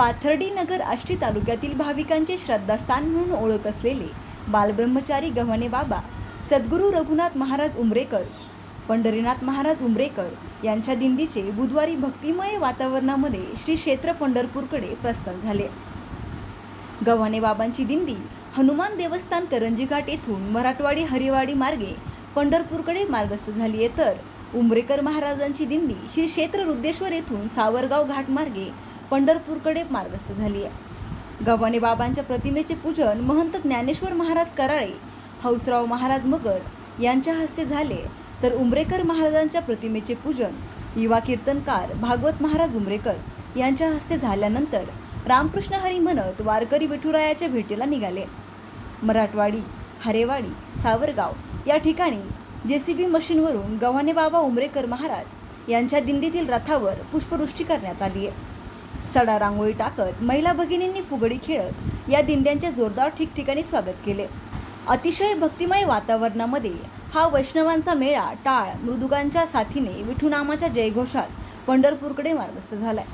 पाथर्डी नगर आष्टी तालुक्यातील भाविकांचे श्रद्धास्थान म्हणून ओळख असलेले बालब्रह्मचारी गव्हाणे बाबा सद्गुरू रघुनाथ महाराज उमरेकर पंढरीनाथ महाराज उमरेकर यांच्या दिंडीचे बुधवारी भक्तिमय वातावरणामध्ये श्री क्षेत्र पंढरपूरकडे प्रस्थान झाले. गव्हाणे बाबांची दिंडी हनुमान देवस्थान करंजी घाट येथून मराठवाडी हरिवाडी मार्गे पंढरपूरकडे मार्गस्थ झाली आहे. तर उमरेकर महाराजांची दिंडी श्री क्षेत्र रुद्रेश्वर येथून सावरगाव घाट मार्गे पंढरपूरकडे मार्गस्थ झाली आहे. गव्हाणे बाबांच्या प्रतिमेचे पूजन महंत ज्ञानेश्वर महाराज कराळे हौसराव महाराज मगर यांच्या हस्ते झाले. तर उमरेकर महाराजांच्या प्रतिमेचे पूजन युवा कीर्तनकार भागवत महाराज उमरेकर यांच्या हस्ते झाल्यानंतर रामकृष्ण हरी म्हणत वारकरी विठुरायाच्या भेटीला निघाले. मराठवाडी हरेवाडी सावरगाव या ठिकाणी जे सी बी मशीनवरून गव्हाणे बाबा उमरेकर महाराज यांच्या दिंडीतील रथावर पुष्पवृष्टी करण्यात आली आहे. सडा रांगोळी टाकत महिला भगिनींनी फुगडी खेळत या दिंड्यांचे जोरदार ठिकठिकाणी स्वागत केले. अतिशय भक्तिमय वातावरणामध्ये हा वैष्णवांचा मेळा टाळ मृदुगांच्या साथीने विठुनामाच्या जयघोषात पंढरपूरकडे मार्गस्थ झालाय.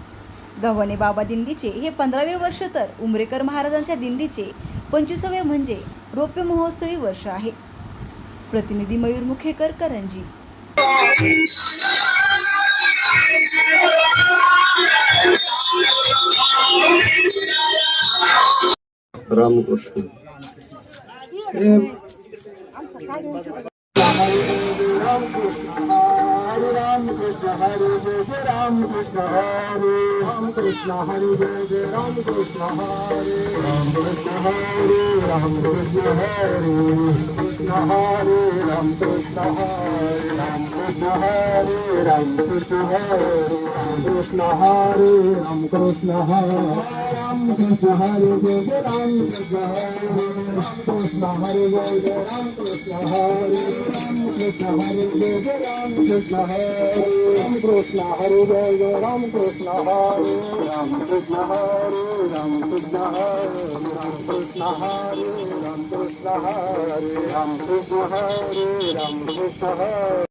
गव्हाणे बाबा दिंडीचे हे पंधरावे वर्ष तर उमरेकर महाराजांच्या दिंडीचे पंचवीसावे म्हणजे रौप्य महोत्सवी वर्ष आहे. प्रतिनिधी मयूर मुखेकर करंजी. রামকৃষ্ণ। রামকৃষ্ণ। कृष्ण हरे जय जय राम कृष्ण हरे राम कृष्ण हरे जय जय राम कृष्ण हरे राम कृष्ण हरे राम कृष्ण हरे राम कृष्ण हरे राम कृष्ण हरे राम कृष्ण हरे राम कृष्ण हरे राम कृष्ण हरे राम कृष्ण हरे राम कृष्ण हरे राम कृष्ण हरे राम कृष्ण हरे राम कृष्ण हरे Ram Krishna Hare Jai Ram Krishna Hare Ram Krishna Hare Ram Krishna Hare Ram Krishna Hare Ram Krishna Hare Ram Krishna Hare Ram Krishna Hare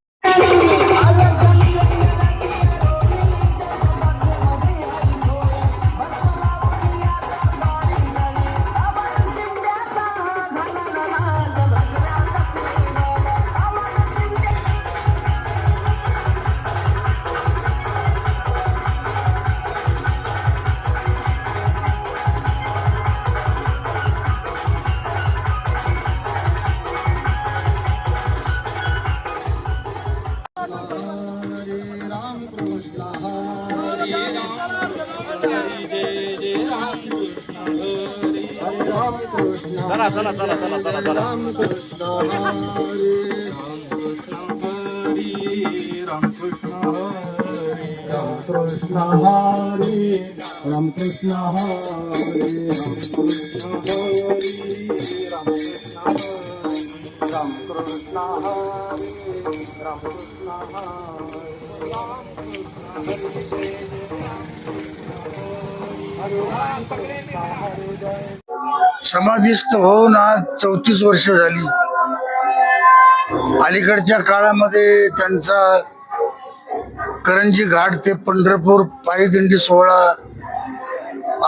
দাঁড়া দাঁড়া দাঁড়া দাঁড়া দাঁড়া দাঁড়া। কৃষ্ণ হরে রাম কৃষ্ণ হরে রাম কৃষ্ণ হরে রাম কৃষ্ণ হরে রাম কৃষ্ণ হরে। समाधिस्थ होऊन आज चौतीस वर्ष झाली. अलीकडच्या काळामध्ये त्यांचा करंजी घाट ते पंढरपूर पायदिंडी सोहळा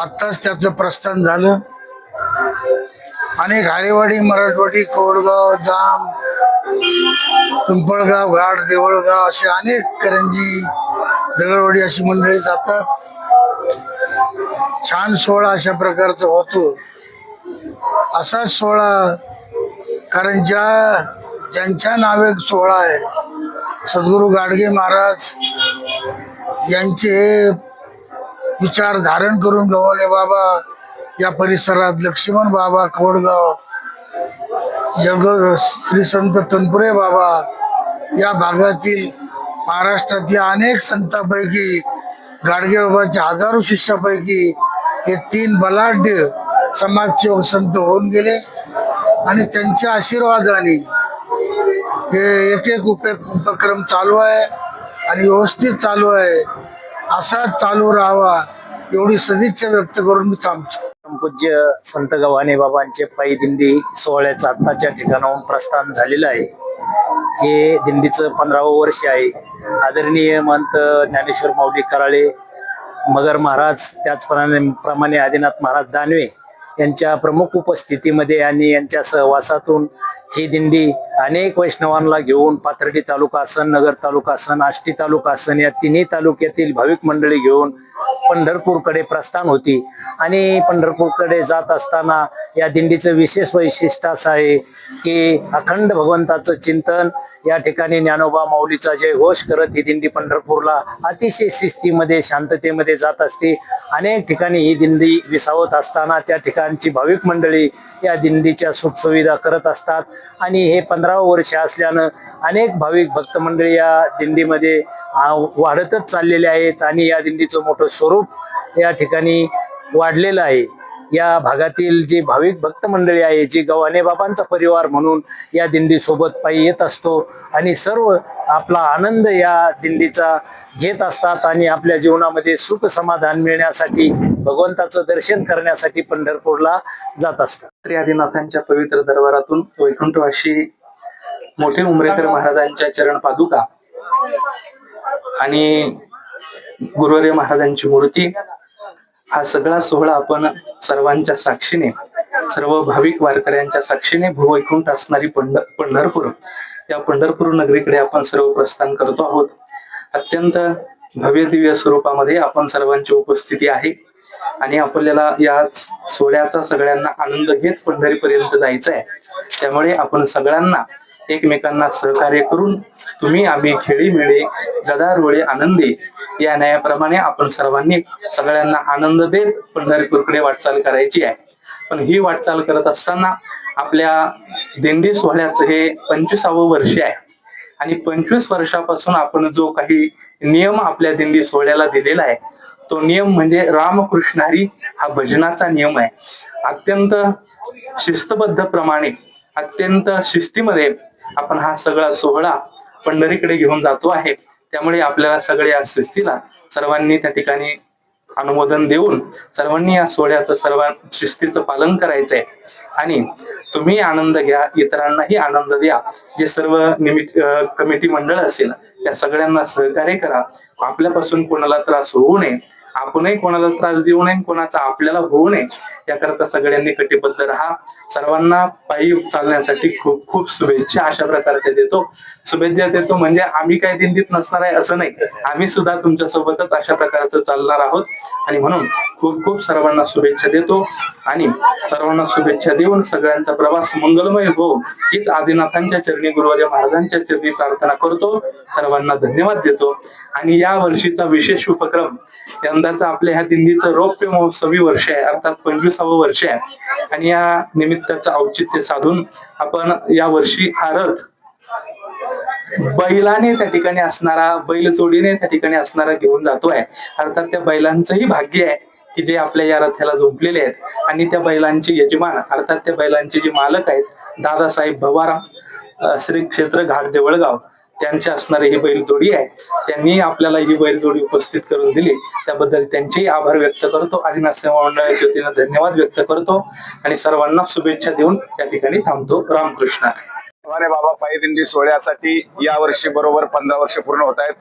आत्ताच त्याचं प्रस्थान झालं. अनेक हारेवाडी मराठवाडी कोडगाव जाम पिंपळगाव घाट देवळगाव असे अनेक करंजी दगडवाडी अशी मंडळी जातात. छान सोहळा अशा प्रकारचा होतो. असा सोहळा कारण ज्या ज्यांच्या नावे सोहळा आहे सद्गुरू गाडगे महाराज यांचे विचार धारण करून गवले बाबा या परिसरात लक्ष्मण बाबा कोडगाव जग श्री संत तनपुरे बाबा या भागातील महाराष्ट्रातल्या अनेक संतांपैकी गाडगे बाबाच्या हजारो शिष्यापैकी हे तीन बलाढ्य समाजसेवक संत होऊन गेले आणि त्यांच्या आशीर्वादाने हे एक एक उप उपक्रम चालू आहे आणि व्यवस्थित चालू आहे. असाच चालू राहावा एवढी सदिच्छा व्यक्त करून मी थांबतो. पूज्य संत गव्हाणे बाबांचे पायी दिंडी सोहळ्याचं आत्ताच्या ठिकाणाहून प्रस्थान झालेलं आहे. हे दिंडीचं पंधरावं वर्ष आहे. आदरणीय महंत ज्ञानेश्वर माऊली कराळे मगर महाराज त्याचप्रमाणे प्रमाणे आदिनाथ महाराज दानवे यांच्या प्रमुख उपस्थितीमध्ये आणि यांच्या सहवासातून ही दिंडी अनेक वैष्णवांना घेऊन पाथर्डी तालुकासन नगर तालुका आसन आष्टी तालुका आसन या तिन्ही तालुक्यातील भाविक मंडळी घेऊन पंढरपूरकडे प्रस्थान होती. आणि पंढरपूरकडे जात असताना या दिंडीचं विशेष वैशिष्ट्य असं आहे की अखंड भगवंताचं चिंतन या ठिकाणी ज्ञानोबा माऊलीचा जय घोष करत ही दिंडी पंढरपूरला अतिशय शिस्तीमध्ये शांततेमध्ये जात असते. अनेक ठिकाणी ही दिंडी विसावत असताना त्या ठिकाणची भाविक मंडळी या दिंडीच्या सुखसुविधा करत असतात. आणि हे पंधरा वर्ष असल्यानं अनेक भाविक भक्तमंडळी या दिंडीमध्ये वाढतच चाललेले आहेत. आणि या दिंडीचं मोठं स्वरूप या ठिकाणी वाढलेलं आहे. या भागातील जी भाविक भक्त मंडळी आहे जी गव्हाणे बाबांचा परिवार म्हणून या दिंडी सोबत पायी येत असतो आणि सर्व आपला आनंद या दिंडीचा घेत असतात आणि आपल्या जीवनामध्ये सुख समाधान मिळण्यासाठी भगवंताचं दर्शन करण्यासाठी पंढरपूरला जात असतात. श्री आदिनाथांच्या पवित्र दरबारातून वैकुंठवाशी मोठे उमरेकर महाराजांच्या चरण पादुका आणि गुरुवारी महाराजांची मूर्ती. हा सगळा सोहळा आपण सर्वांच्या साक्षीने सर्व भाविक वारकऱ्यांच्या साक्षीने भूवैकुंठ असणारी पंढर पंढरपूर. या पंढरपूर नगरीकडे आपण सर्व प्रस्थान करतो आहोत. अत्यंत भव्य दिव्य स्वरूपामध्ये आपण सर्वांची उपस्थिती आहे. आणि आपल्याला या सोहळ्याचा सगळ्यांना आनंद घेत पंढरीपर्यंत जायचं आहे त्यामुळे आपण सगळ्यांना एकमेकांना सहकार्य करून तुम्ही आम्ही खेळी मिळे गदारोळे आनंदी या न्यायाप्रमाणे आपण सर्वांनी सगळ्यांना आनंद देत पंढरपूरकडे वाटचाल करायची आहे. पण ही वाटचाल करत असताना आपल्या दिंडी सोहळ्याचं हे पंचवीसावं वर्ष आहे. आणि पंचवीस वर्षापासून आपण जो काही नियम आपल्या दिंडी सोहळ्याला दिलेला आहे तो नियम म्हणजे रामकृष्णारी हा भजनाचा नियम आहे. अत्यंत शिस्तबद्ध प्रमाणे अत्यंत शिस्तीमध्ये आपण हा सगळा सोहळा पंढरीकडे घेऊन जातो आहे. त्यामुळे आपल्याला सगळ्या शिस्तीला सर्वांनी त्या ठिकाणी अनुमोदन देऊन सर्वांनी या सोहळ्याचं सर्व शिस्तीचं पालन करायचंय. आणि तुम्ही आनंद घ्या इतरांनाही आनंद द्या. जे सर्व निमित कमिटी मंडळ असेल त्या सगळ्यांना सहकार्य करा. आपल्यापासून कोणाला त्रास होऊ नये. आपणही कोणाला त्रास देऊ नये कोणाचा आपल्याला होऊ नये याकरता सगळ्यांनी कटिबद्ध राहा. सर्वांना पायी चालण्यासाठी खूप खूप शुभेच्छा अशा प्रकारच्या देतो. शुभेच्छा देतो म्हणजे आम्ही काय दिंडीत नसणार आहे असं नाही. आम्ही सुद्धा तुमच्या सोबतच अशा प्रकारचं चालणार आहोत. आणि म्हणून खूप खूप सर्वांना शुभेच्छा देतो आणि सर्वांना शुभेच्छा देऊन सगळ्यांचा प्रवास मंगलमय हो हीच आदिनाथांच्या चरणी गुरुवारी महाराजांच्या चरणी प्रार्थना करतो. सर्वांना धन्यवाद देतो. आणि या वर्षीचा विशेष उपक्रम यंदाचा आपल्या ह्या दिंडीचं रौप्य महोत्सवी वर्ष आहे अर्थात पंचवीसावं वर्ष आहे. आणि या निमित्ताचं औचित्य साधून आपण या वर्षी हा रथ बैलाने त्या ठिकाणी असणारा बैल जोडीने त्या ठिकाणी असणारा घेऊन जातोय. अर्थात त्या बैलांचंही भाग्य आहे. की जे आपल्या या रथ्याला झोपलेले आहेत आणि त्या बैलांचे यजमान अर्थात त्या बैलांचे जे मालक आहेत दादासाहेब भवारा श्री क्षेत्र घाट देवळगाव त्यांची असणारी ही बैलजोडी आहे. त्यांनी आपल्याला ही बैलजोडी उपस्थित करून दिली. त्याबद्दल त्यांचेही आभार व्यक्त करतो आणि सेवा मंडळाच्या वतीनं धन्यवाद व्यक्त करतो आणि सर्वांना शुभेच्छा देऊन या ठिकाणी थांबतो. रामकृष्ण. बाबा पायदिंडी सोहळ्यासाठी या वर्षी बरोबर पंधरा वर्ष पूर्ण होत आहेत.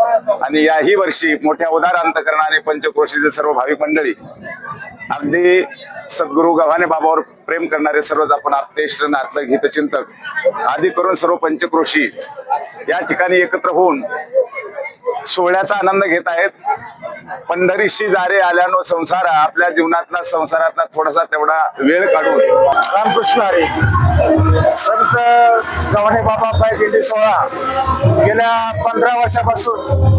आणि याही वर्षी मोठ्या उदार अंत करणारे पंचक्रोशीचे सर्व भाविक मंडळी अगदी सद्गुरु गव्हाणे बाबावर प्रेम करणारे सर्वच आपण आपतेश्र नातलं हितचिंतक आदी करून सर्व पंचक्रोशी या ठिकाणी एकत्र होऊन सोहळ्याचा आनंद घेत आहेत. पंढरीशी जारे आल्यानो संसार आपल्या जीवनातला संसारातला थोडासा तेवढा वेळ काढून. रामकृष्ण हरे. संत गव्हाणे बाबा पाय दिंडी सोहळा गेल्या पंधरा वर्षापासून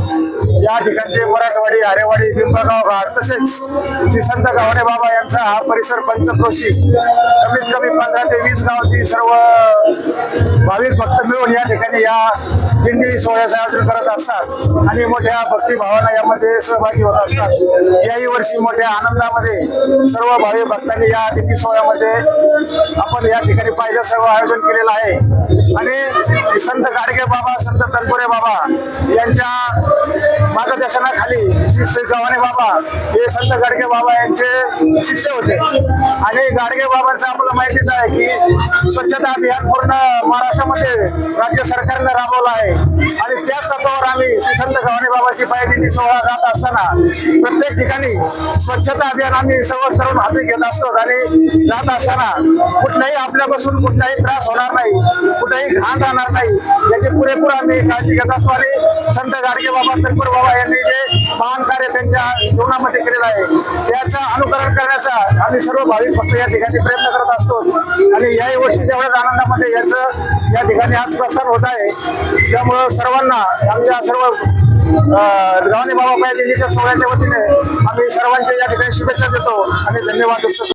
या ठिकाणचे मराठवाडी आरेवाडी बिंबगाव घाट तसेच श्री संत गव्हाणे बाबा यांचा हा परिसर पंचक्रोशी कमीत कमी पंधरा ते वीस गावची सर्व भाविक भक्त मिळून या ठिकाणी या दिंडी सोहळ्याचं आयोजन करत असतात आणि मोठ्या भक्तिभावानं यामध्ये सहभागी होत असतात. याही वर्षी मोठ्या आनंदामध्ये सर्व भावी भक्तांनी या दिंडी सोहळ्यामध्ये आपण या ठिकाणी पाहिलं सर्व आयोजन केलेलं आहे. आणि संत गाडगे बाबा संत तनपुरे बाबा यांच्या मार्गदर्शनाखाली श्री श्री गव्हाणे बाबा हे संत गाडगे बाबा यांचे शिष्य होते. आणि गाडगे बाबांचं आपल्याला माहितीच आहे की स्वच्छता अभियान पूर्ण महाराष्ट्रामध्ये राज्य सरकारनं राबवलं आहे. आणि त्याच तत्वावर आम्ही श्री संत गव्हाणे बाबाची पायदिंडी सोहळा जात असताना प्रत्येक ठिकाणी स्वच्छता अभियान आम्ही सर्व करून हाती घेत असतो. आणि जात असताना कुठलाही आपल्यापासून कुठलाही त्रास होणार नाही कुठेही घाण राहणार नाही याची पुरेपूर आम्ही काळजी घेत असतो. आणि संत गाडगे बाबा तत्पर बाबा यांनी जे महान कार्य त्यांच्या जीवनामध्ये केलेलं आहे त्याचं अनुकरण करण्याचा आम्ही सर्व भाविक भक्त या ठिकाणी प्रयत्न करत असतो. आणि याही वर्षी तेवढ्याच आनंदामध्ये याचं या ठिकाणी आज प्रस्थान होत आहे. त्यामुळं सर्वांना आमच्या सर्व अं, बाबा पाहिजे सोहळ्याच्या वतीने आम्ही सर्वांच्या या ठिकाणी शुभेच्छा देतो आणि धन्यवाद देतो